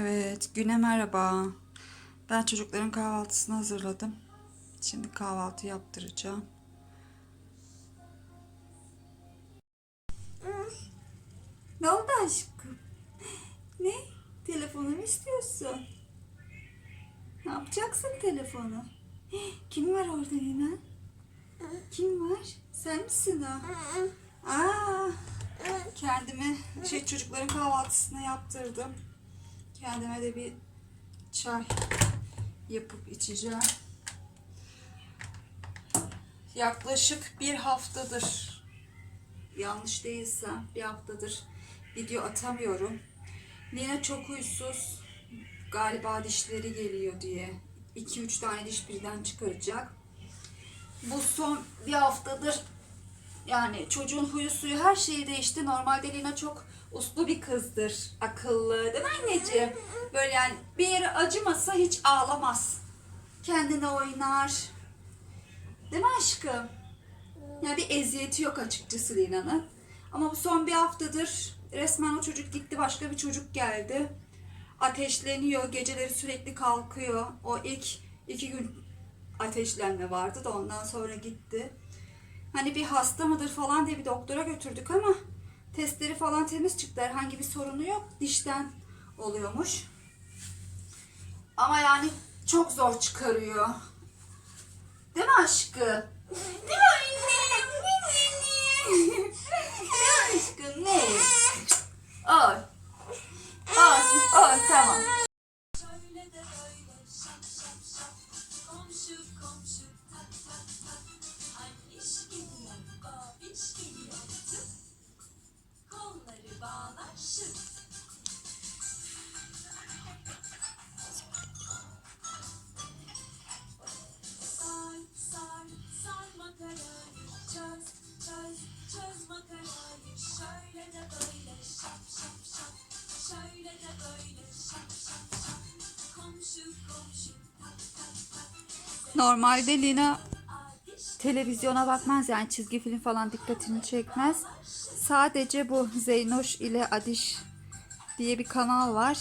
Evet, güne merhaba. Ben çocukların kahvaltısını hazırladım. Şimdi kahvaltı yaptıracağım. Ne oldu aşkım? Ne? Telefonu mu istiyorsun? Ne yapacaksın telefonu? Kim var orada yine? Kim var? Sen misin o? Aa, kendime şey çocukların kahvaltısını yaptırdım. Kendime de bir çay yapıp içeceğim. Yaklaşık bir haftadır yanlış değilsem bir haftadır video atamıyorum. Lina çok huysuz. Galiba dişleri geliyor diye. 2-3 tane diş birden çıkaracak. Bu son bir haftadır yani çocuğun huyu suyu her şeyi değişti. Normalde Lina çok uslu bir kızdır. Akıllı değil mi anneciğim? Böyle yani bir yere acımasa hiç ağlamaz. Kendine oynar. Değil mi aşkım? Yani bir eziyeti yok açıkçası Lina'nın. Ama bu son bir haftadır resmen o çocuk gitti başka bir çocuk geldi. Ateşleniyor, geceleri sürekli kalkıyor. O ilk iki gün ateşlenme vardı da ondan sonra gitti. Hani bir hasta mıdır falan diye bir doktora götürdük ama testleri falan temiz çıktı. Herhangi bir sorunu yok. Dişten oluyormuş. Ama yani çok zor çıkarıyor. Değil mi aşkım? Değil mi anne? Değil mi aşkım? Ne? Oy. Oy. Oy tamam. Normalde Lina televizyona bakmaz yani çizgi film falan dikkatini çekmez. Sadece bu Zeynoş ile Adiş diye bir kanal var.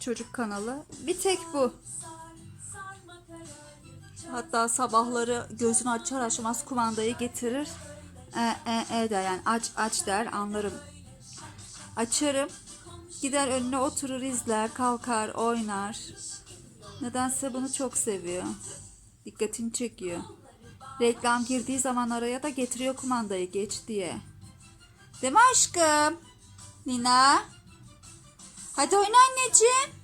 Çocuk kanalı. Bir tek bu. Hatta sabahları gözünü açar açmaz kumandayı getirir. E, e, e der yani aç aç der anlarım. Açarım. Gider önüne oturur izler, kalkar, oynar. Nedense bunu çok seviyor. Dikkatini çekiyor. Reklam girdiği zaman araya da getiriyor kumandayı geç diye. Değil mi aşkım? Nina? Hadi oyna anneciğim.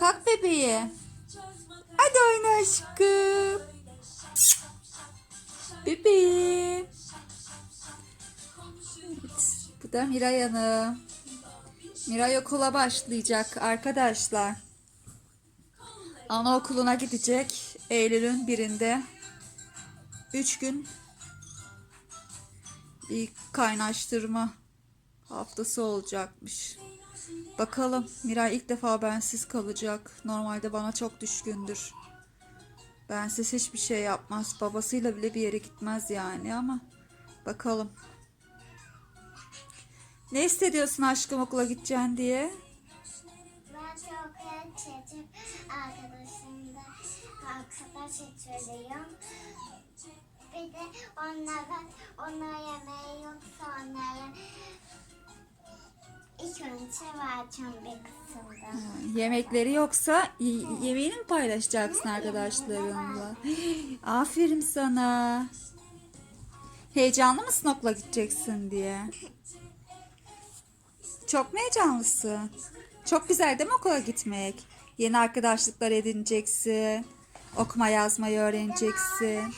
Kalk makarayı Hadi oyna aşkım. Bebeğim. Evet, bu da Miray Hanım. Miray okula başlayacak arkadaşlar. Anaokuluna gidecek Eylül'ün birinde. Üç gün bir kaynaştırma haftası olacakmış. Bakalım Miray ilk defa bensiz kalacak. Normalde bana çok düşkündür. Bensiz hiçbir şey yapmaz. Babasıyla bile bir yere gitmez yani ama bakalım. Ne hissediyorsun aşkım okula gideceksin diye? Ben çok çocuk arkadaşımda arkadaş içeriyorum. Bir de onlara, onlara yemeği yoksa onlara ilk önce vereceğim bir kısımda. Yemekleri yoksa yemeğini mi paylaşacaksın arkadaşlarınla? Aferin sana. Heyecanlı mısın okula gideceksin diye? Çok mu heyecanlısın? Çok güzel değil mi okula gitmek? Yeni arkadaşlıklar edineceksin. Okuma yazmayı öğreneceksin.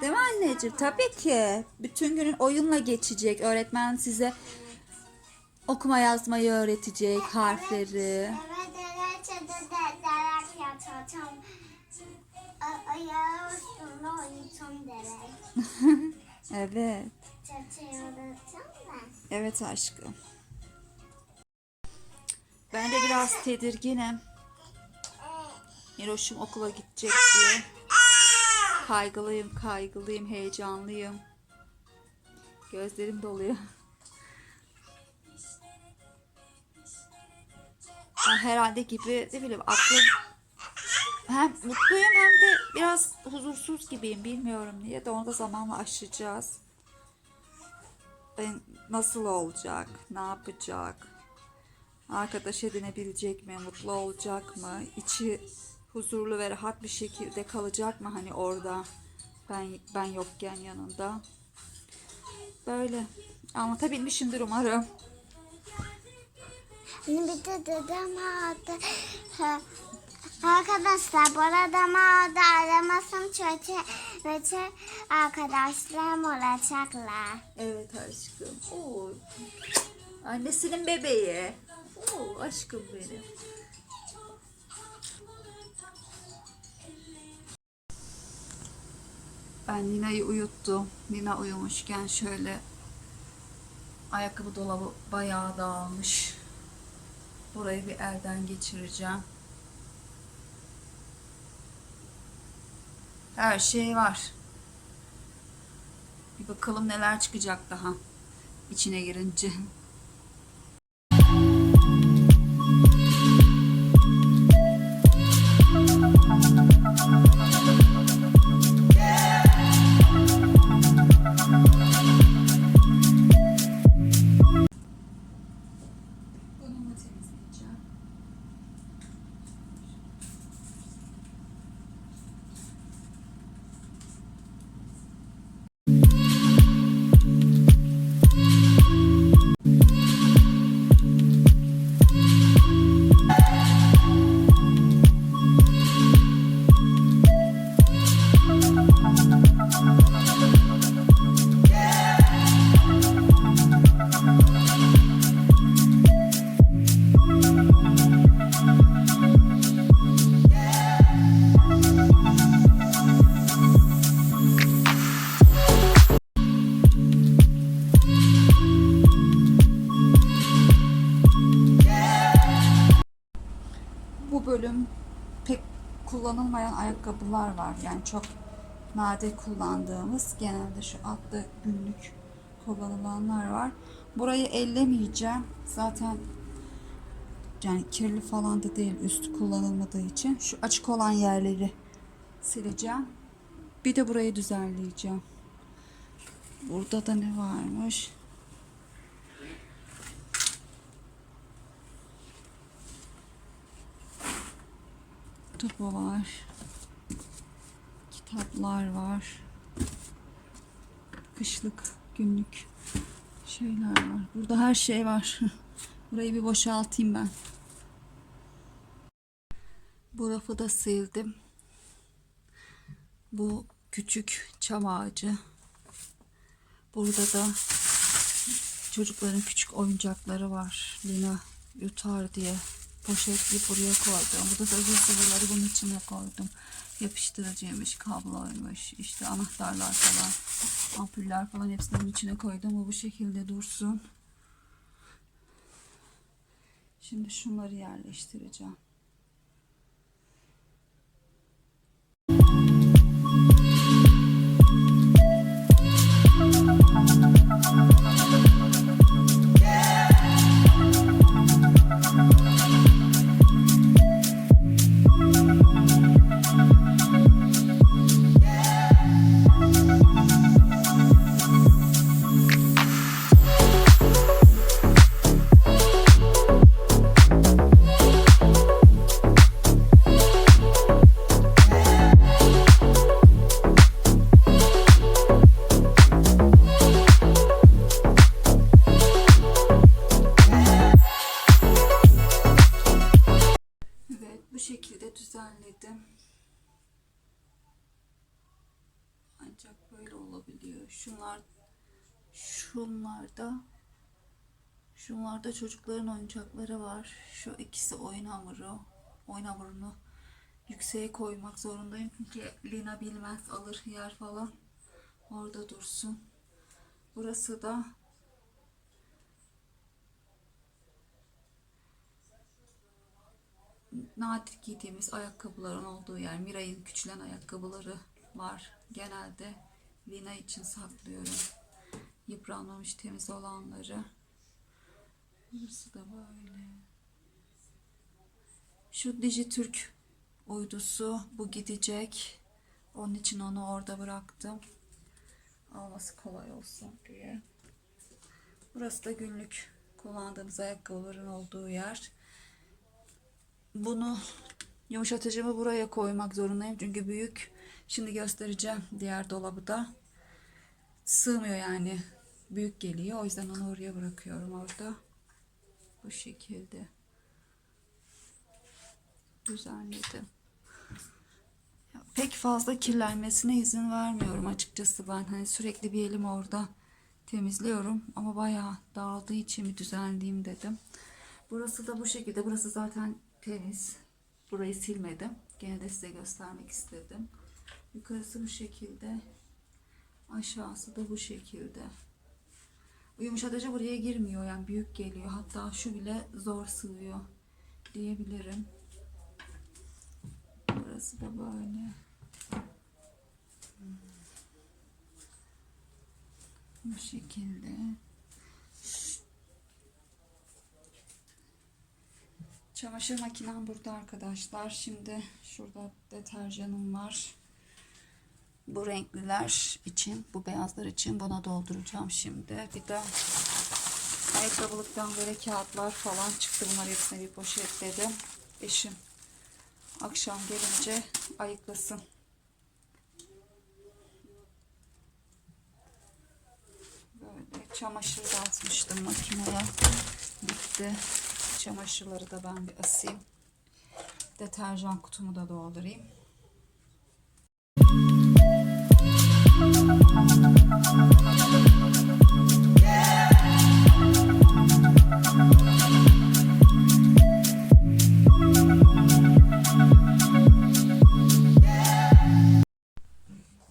Değil mi anneciğim? Tabii ki. Bütün günün oyunla geçecek. Öğretmen size okuma yazmayı öğretecek, harfleri. Evet evet aşkım. Ben de biraz tedirginim. Miroş'um okula gidecek diye. Kaygılıyım, kaygılıyım, heyecanlıyım. Gözlerim doluyor. Ha, herhalde gibi ne bileyim aklım hem mutluyum hem de biraz huzursuz gibiyim bilmiyorum niye de onu da zamanla aşacağız. Ben nasıl olacak, ne yapacak, arkadaş edinebilecek mi, mutlu olacak mı, içi huzurlu ve rahat bir şekilde kalacak mı? Hani orada ben ben yokken yanında. Böyle. Anlatabilmişimdir umarım. Bir de dedem aldı. Arkadaşlar bu arada mağda aramasın çocuğu ve arkadaşlarım olacaklar. Evet aşkım. Oo. Annesinin bebeği. Oo, aşkım benim. Ben Nina'yı uyuttum. Nina uyumuşken şöyle ayakkabı dolabı bayağı dağılmış. Burayı bir elden geçireceğim. Her şey var. Bir bakalım neler çıkacak daha içine girince. Ayakkabılar var. Yani çok nadir kullandığımız genelde şu altta günlük kullanılanlar var. Burayı ellemeyeceğim. Zaten yani kirli falan da değil üstü kullanılmadığı için. Şu açık olan yerleri sileceğim. Bir de burayı düzenleyeceğim. Burada da ne varmış? Topu var. Kitaplar var. Kışlık, günlük şeyler var. Burada her şey var. Burayı bir boşaltayım ben. Bu rafı da sildim. Bu küçük çam ağacı. Burada da çocukların küçük oyuncakları var. Lina yutar diye poşetleyip buraya koydum. Burada da ıvır zıvırları bunun içine koydum. Yapıştırıcıymış, kabloymuş, işte anahtarlar falan, ampuller falan hepsini içine koydum. O bu şekilde dursun. Şimdi şunları yerleştireceğim. Evet, şunlarda çocukların oyuncakları var. Şu ikisi oyun hamuru. Oyun hamurunu yükseğe koymak zorundayım. Çünkü Lina bilmez alır yer falan. Orada dursun. Burası da nadir giydiğimiz ayakkabıların olduğu yer. Miray'ın küçülen ayakkabıları var. Genelde Lina için saklıyorum. Yıpranmamış temiz olanları. Burası da böyle. Şu Dijitürk uydusu bu gidecek. Onun için onu orada bıraktım. Alması kolay olsun diye. Burası da günlük kullandığımız ayakkabıların olduğu yer. Bunu yumuşatıcımı buraya koymak zorundayım çünkü büyük. Şimdi göstereceğim diğer dolabı da. Sığmıyor yani. Büyük geliyor. O yüzden onu oraya bırakıyorum orada. Bu şekilde düzenledim. Pek fazla kirlenmesine izin vermiyorum açıkçası ben. Hani sürekli bir elim orada temizliyorum ama bayağı dağıldığı için bir düzenleyeyim dedim. Burası da bu şekilde. Burası zaten temiz. Burayı silmedim. Gene de size göstermek istedim. Yukarısı bu şekilde. Aşağısı da bu şekilde. Bu Yumuşatıcı buraya girmiyor yani büyük geliyor. Hatta şu bile zor sığıyor diyebilirim. Burası da böyle. Bu şekilde. Çamaşır makinem burada arkadaşlar. Şimdi şurada deterjanım var. Bu renkliler için, bu beyazlar için buna dolduracağım şimdi. Bir de ayakkabılıktan böyle kağıtlar falan çıktı. Bunları hepsine bir poşetledim. Eşim akşam gelince ayıklasın. Böyle çamaşır da atmıştım makineye. Bitti. Çamaşırları da ben bir asayım. Deterjan kutumu da doldurayım.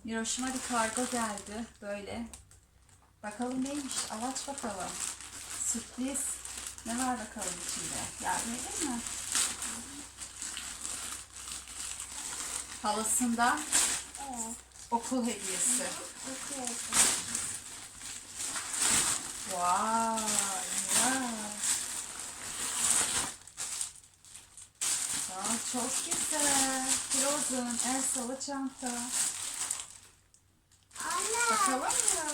Miroş'uma bir kargo geldi böyle. Bakalım neymiş? Al aç bakalım. Sürpriz. Ne var bakalım içinde? Yardım edeyim mi? Halısında Evet. Okul hediyesi. Vay, vay. Aa, çok güzel. Frozen, Elsa'lı çanta. Anne. Bakalım mı?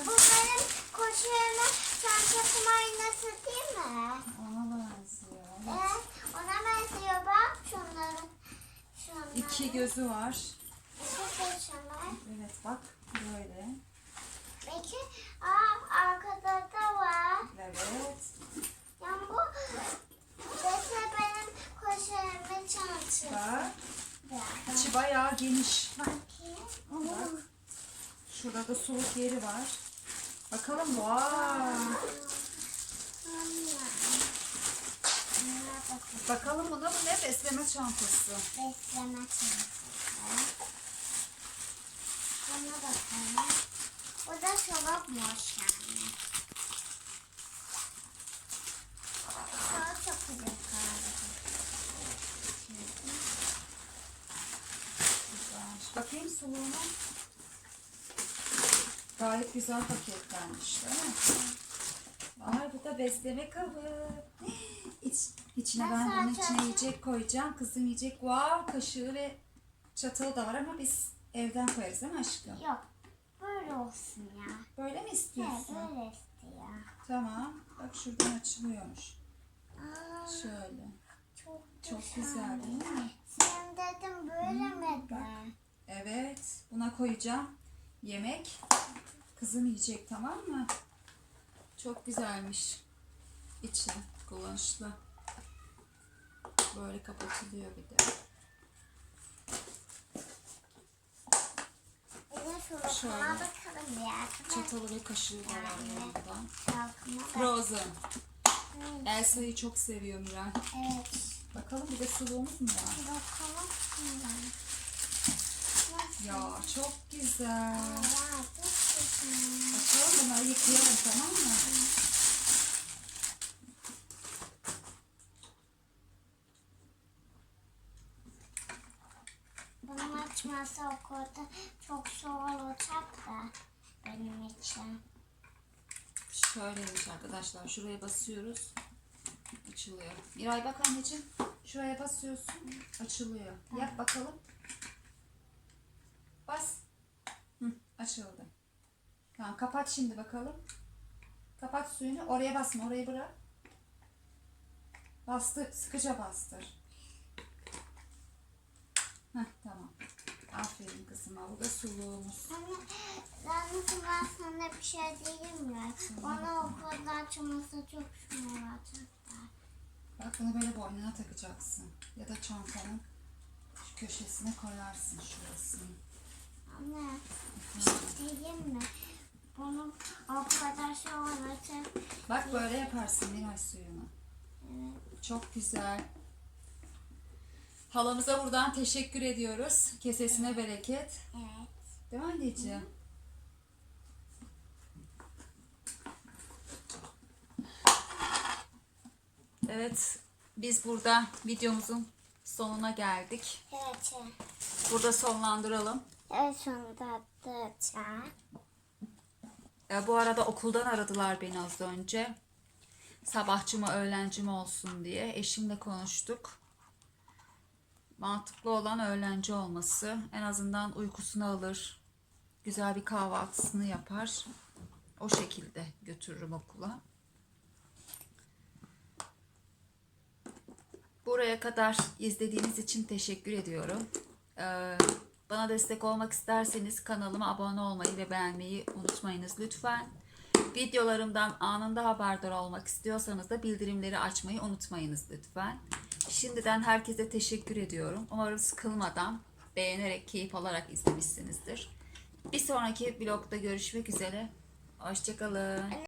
Bu benim koşuğumun çantasının aynası değil mi? Ona benziyor. Evet. Ona benziyor bak şunların. Şunların. İki gözü var. Evet bak böyle. İki. Aa arkada da var. Evet. Yani bu mesela benim koşuğumun çantası. Bak. Bak. İçi bayağı geniş. Bakayım. Bak. Şurada da soğuk yeri var. Bakalım. Bakın. Bakalım buna bu ne? Besleme çantası. Besleme çantası. Buna bakalım. Bu da çorapmış yani. Daha çok güzel. Bakayım suluğuna. Gayet güzel paketlenmiş değil mi? Ay bu da besleme kabı. İç, içine Ben ben bunun içine yiyecek koyacağım. Kızım yiyecek. Wow kaşığı ve çatalı da var ama biz evden koyarız değil mi aşkım? Yok. Böyle olsun ya. Böyle mi Evet istiyorsun? böyle istiyor. Tamam. Bak şuradan açılıyormuş. Aa, Şöyle. çok, Çok güzel değil mi? Sen dedim böyle mi de? Evet. Buna koyacağım. Yemek. Kızım yiyecek tamam mı? Çok güzelmiş. İçi kullanışlı. Böyle kapatılıyor bir de. Bir de şurada Şöyle. bakalım ya. Çatalı ve kaşığı da var bak. Frozen. Evet. Elsa'yı çok seviyor Miray. Evet. Bakalım bir de suluğumuz mu var? Bakalım. Nasıl? Ya çok güzel. Çok güzel. Bakalım bunları yıkayalım tamam mı? Bunun açması okulda çok zor olacak da benim için. Şöyleymiş arkadaşlar. Şuraya basıyoruz. Açılıyor. Miray bak anneciğim. Şuraya basıyorsun. Açılıyor. Yap bakalım. Bas. Hı, açıldı. Tamam kapat şimdi bakalım. Kapat suyunu. Oraya basma. Orayı bırak. Bastır. Sıkıca bastır. Heh, tamam. Aferin kızıma. Bu da suluğumuz. Anne, yalnız ben sana bir şey diyeyim mi? Bana okulda açılması çok şunu olacaklar. Bak bunu böyle boynuna takacaksın. Ya da çantanın şu köşesine koyarsın şurasını. Anne, bir şey diyeyim mi? Bunu o kadar şey olacak. Bak böyle yaparsın Miray suyunu. Evet. Çok güzel. Halamıza buradan teşekkür ediyoruz. Kesesine bereket. Evet. Değil mi anneciğim? Evet, biz burada videomuzun sonuna geldik. Evet. Burada sonlandıralım. Evet sonunda atacağım. E, bu arada okuldan aradılar beni az önce. Sabahçı mı öğlenci mi olsun diye. Eşimle konuştuk. Mantıklı olan öğlenci olması. En azından uykusunu alır. Güzel bir kahvaltısını yapar. O şekilde götürürüm okula. Buraya kadar izlediğiniz için teşekkür ediyorum. Ee, bana destek olmak isterseniz kanalıma abone olmayı ve beğenmeyi unutmayınız lütfen. Videolarımdan anında haberdar olmak istiyorsanız da bildirimleri açmayı unutmayınız lütfen. Şimdiden herkese teşekkür ediyorum. Umarım sıkılmadan, beğenerek, keyif alarak izlemişsinizdir. Bir sonraki vlogda görüşmek üzere. Hoşçakalın.